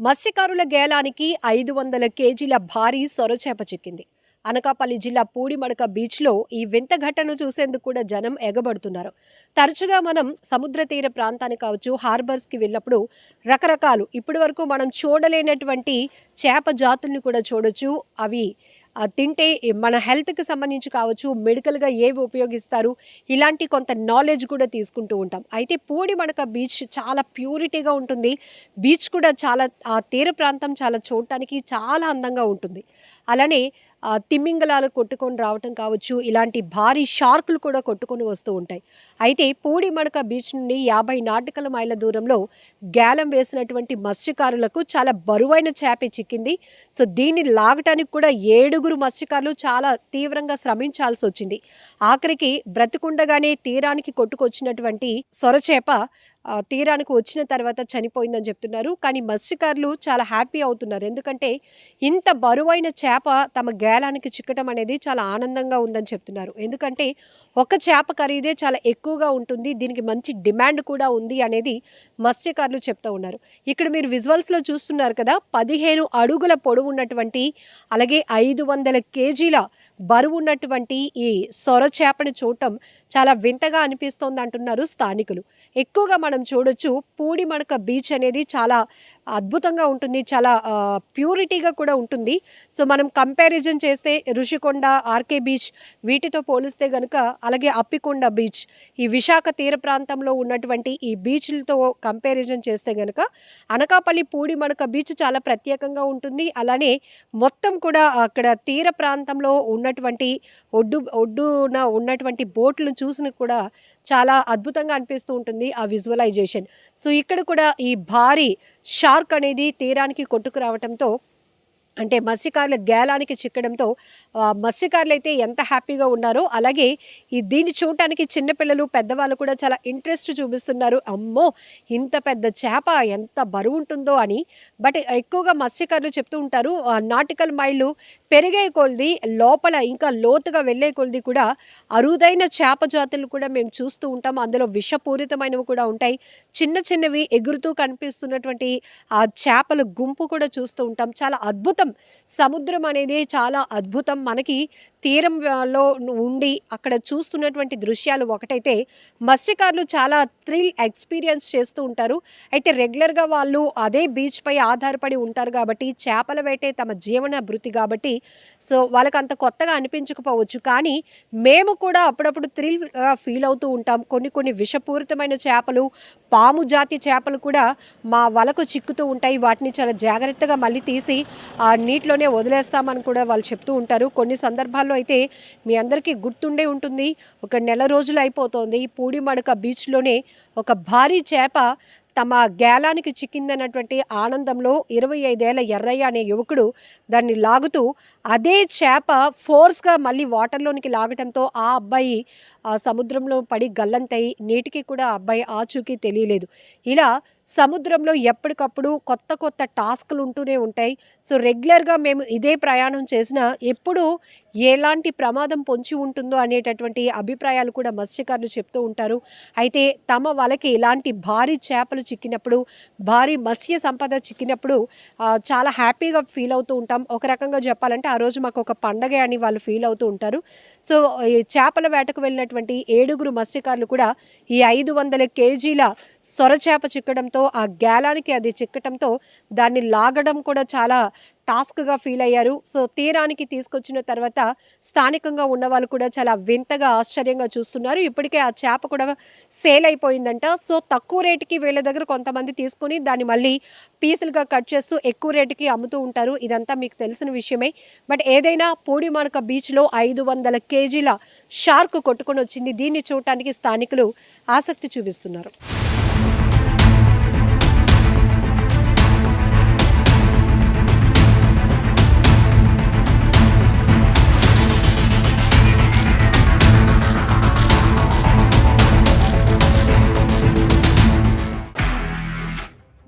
మత్స్యకారుల గేలానికి ఐదు వందల కేజీల భారీ సొరచేప చిక్కింది. అనకాపల్లి జిల్లా పూడిమడక బీచ్లో ఈ వింత ఘటన చూసేందుకు కూడా జనం ఎగబడుతున్నారు. తరచుగా మనం సముద్ర తీర ప్రాంతానికి కావచ్చు హార్బర్స్కి వెళ్ళినప్పుడు రకరకాలు. ఇప్పటి వరకు మనం చూడలేనటువంటి చేప జాతుల్ని కూడా చూడొచ్చు. అవి తింటే మన హెల్త్కి సంబంధించి కావచ్చు మెడికల్గా ఏవి ఉపయోగిస్తారు ఇలాంటి కొంత నాలెడ్జ్ కూడా తీసుకుంటూ ఉంటాం. అయితే పూడి పూడిమడక బీచ్ చాలా ప్యూరిటీగా ఉంటుంది. బీచ్ కూడా చాలా ఆ తీర ప్రాంతం చాలా చూడటానికి చాలా అందంగా ఉంటుంది. అలానే తిమ్మింగలాలు కొట్టుకొని రావటం కావచ్చు ఇలాంటి భారీ షార్కులు కూడా కొట్టుకొని వస్తూ ఉంటాయి. అయితే పూడిమడక బీచ్ నుండి యాభై నాటికల మైళ్ళ దూరంలో గ్యాలం వేసినటువంటి మత్స్యకారులకు చాలా బరువైన చేప చిక్కింది. సో దీన్ని లాగటానికి కూడా ఏడుగురు మత్స్యకారులు చాలా తీవ్రంగా శ్రమించాల్సి వచ్చింది. ఆఖరికి బ్రతికుండగానే తీరానికి కొట్టుకొచ్చినటువంటి సొరచేప తీరానికి వచ్చిన తర్వాత చనిపోయిందని చెప్తున్నారు. కానీ మత్స్యకారులు చాలా హ్యాపీ అవుతున్నారు. ఎందుకంటే ఇంత బరువైన చేప తమ గేలానికి చిక్కటం అనేది చాలా ఆనందంగా ఉందని చెప్తున్నారు. ఎందుకంటే ఒక చేప ఖరీదే చాలా ఎక్కువగా ఉంటుంది. దీనికి మంచి డిమాండ్ కూడా ఉంది అనేది మత్స్యకారులు చెప్తూ ఉన్నారు. ఇక్కడ మీరు విజువల్స్లో చూస్తున్నారు కదా పదిహేను అడుగుల పొడవు ఉన్నటువంటి అలాగే ఐదు వందల కేజీల బరువు ఉన్నటువంటి ఈ సొర చేపని చూడటం చాలా వింతగా అనిపిస్తోంది అంటున్నారు స్థానికులు. ఎక్కువగా మనం చూడొచ్చు. పూడిమడక బీచ్ అనేది చాలా అద్భుతంగా ఉంటుంది. చాలా ప్యూరిటీగా కూడా ఉంటుంది. సో మనం కంపారిజన్ చేస్తే ఋషికొండ ఆర్కే బీచ్ వీటితో పోలిస్తే గనుక అలాగే అప్పికొండ బీచ్ ఈ విశాఖ తీర ప్రాంతంలో ఉన్నటువంటి ఈ బీచ్లతో కంపారిజన్ చేస్తే గనుక అనకాపల్లి పూడిమడక బీచ్ చాలా ప్రత్యేకంగా ఉంటుంది. అలానే మొత్తం కూడా అక్కడ తీర ప్రాంతంలో ఉన్నటువంటి ఒడ్డు ఒడ్డున ఉన్నటువంటి బోట్లు చూసిన కూడా చాలా అద్భుతంగా అనిపిస్తూ ఉంటుంది. ఆ విజువల్ విజువలైజేషన్ సో ఇక్కడ కూడా ఈ భారీ షార్క్ అనేది తీరానికి కొట్టుకురావడంతో అంటే మత్స్యకారుల గేలానికి చిక్కడంతో మత్స్యకారులు అయితే ఎంత హ్యాపీగా ఉన్నారో అలాగే ఈ దీన్ని చూడటానికి చిన్నపిల్లలు పెద్దవాళ్ళు కూడా చాలా ఇంట్రెస్ట్ చూపిస్తున్నారు. అమ్మో ఇంత పెద్ద చేప ఎంత బరువు ఉంటుందో అని. బట్ ఎక్కువగా మత్స్యకారులు చెప్తూ ఉంటారు ఆ, నాటికల్ మైళ్ళు పెరిగే కొలది లోపల ఇంకా లోతుగా వెళ్ళే కొలది కూడా అరుదైన చేప జాతులు కూడా మేము చూస్తూ ఉంటాం. అందులో విషపూరితమైనవి కూడా ఉంటాయి. చిన్న చిన్నవి ఎగురుతూ కనిపిస్తున్నటువంటి ఆ చేపల గుంపు కూడా చూస్తూ ఉంటాం. చాలా అద్భుత సముద్రం అనేది చాలా అద్భుతం. మనకి తీరంలో ఉండి అక్కడ చూస్తున్నటువంటి దృశ్యాలు ఒకటైతే మత్స్యకారులు చాలా థ్రిల్ ఎక్స్పీరియన్స్ చేస్తూ ఉంటారు. అయితే రెగ్యులర్గా వాళ్ళు అదే బీచ్ పై ఆధారపడి ఉంటారు కాబట్టి చేపల వేటే తమ జీవన వృత్తి కాబట్టి సో వాళ్ళకి అంత కొత్తగా అనిపించకపోవచ్చు. కానీ మేము కూడా అప్పుడప్పుడు థ్రిల్గా ఫీల్ అవుతూ ఉంటాం. కొన్ని కొన్ని విషపూరితమైన చేపలు పాము జాతి చేపలు కూడా మా వలకు చిక్కుతూ ఉంటాయి. వాటిని చాలా జాగ్రత్తగా మళ్ళీ తీసి ఆ నీటిలోనే వదిలేస్తామని కూడా వాళ్ళు చెప్తూ ఉంటారు. కొన్ని సందర్భాల్లో అయితే మీ అందరికీ గుర్తుండే ఉంటుంది. ఒక నెల రోజులు అయిపోతోంది. పూడిమడక బీచ్లోనే ఒక భారీ చేప తమ గేలానికి చిక్కిందన్నటువంటి ఆనందంలో ఇరవై ఐదేళ్ళ ఎర్రయ్య అనే యువకుడు దాన్ని లాగుతూ అదే చేప ఫోర్స్గా మళ్ళీ వాటర్లోనికి లాగటంతో ఆ అబ్బాయి ఆ సముద్రంలో పడి గల్లంతై నీటికి కూడా అబ్బాయి ఆచూకీ తెలియలేదు. ఇలా సముద్రంలో ఎప్పటికప్పుడు కొత్త కొత్త టాస్క్లు ఉంటూనే ఉంటాయి. సో రెగ్యులర్గా మేము ఇదే ప్రయాణం చేసినా ఎప్పుడు ఎలాంటి ప్రమాదం పొంచి ఉంటుందో అనేటటువంటి అభిప్రాయాలు కూడా మత్స్యకారులు చెప్తూ ఉంటారు. అయితే తమ వాళ్ళకి ఇలాంటి భారీ చేపలు చిక్కినప్పుడు భారీ మత్స్య సంపద చిక్కినప్పుడు చాలా హ్యాపీగా ఫీల్ అవుతూ ఉంటాం. ఒక రకంగా చెప్పాలంటే ఆ రోజు మాకు ఒక పండగ అని వాళ్ళు ఫీల్ అవుతూ ఉంటారు. సో ఈ చేపల వేటకు వెళ్ళినటువంటి ఏడుగురు మత్స్యకారులు కూడా ఈ ఐదు వందల కేజీల సొరచేప చిక్కడంతో ఆ గ్యాలానికి అది చిక్కటంతో దాన్ని లాగడం కూడా చాలా టాస్క్గా ఫీల్ అయ్యారు. సో తీరానికి తీసుకొచ్చిన తర్వాత స్థానికంగా ఉన్న వాళ్ళు కూడా చాలా వింతగా ఆశ్చర్యంగా చూస్తున్నారు. ఇప్పటికే ఆ చేప కూడా సేల్ అయిపోయిందంట. సో తక్కువ రేటుకి వీళ్ళ దగ్గర కొంతమంది తీసుకుని దాన్ని మళ్ళీ పీసులుగా కట్ చేస్తూ ఎక్కువ రేటుకి అమ్ముతూ ఉంటారు. ఇదంతా మీకు తెలిసిన విషయమే. బట్ ఏదైనా పూడిమానక బీచ్లో ఐదు వందల కేజీల షార్క్ కొట్టుకొని వచ్చింది. దీన్ని చూడటానికి స్థానికులు ఆసక్తి చూపిస్తున్నారు.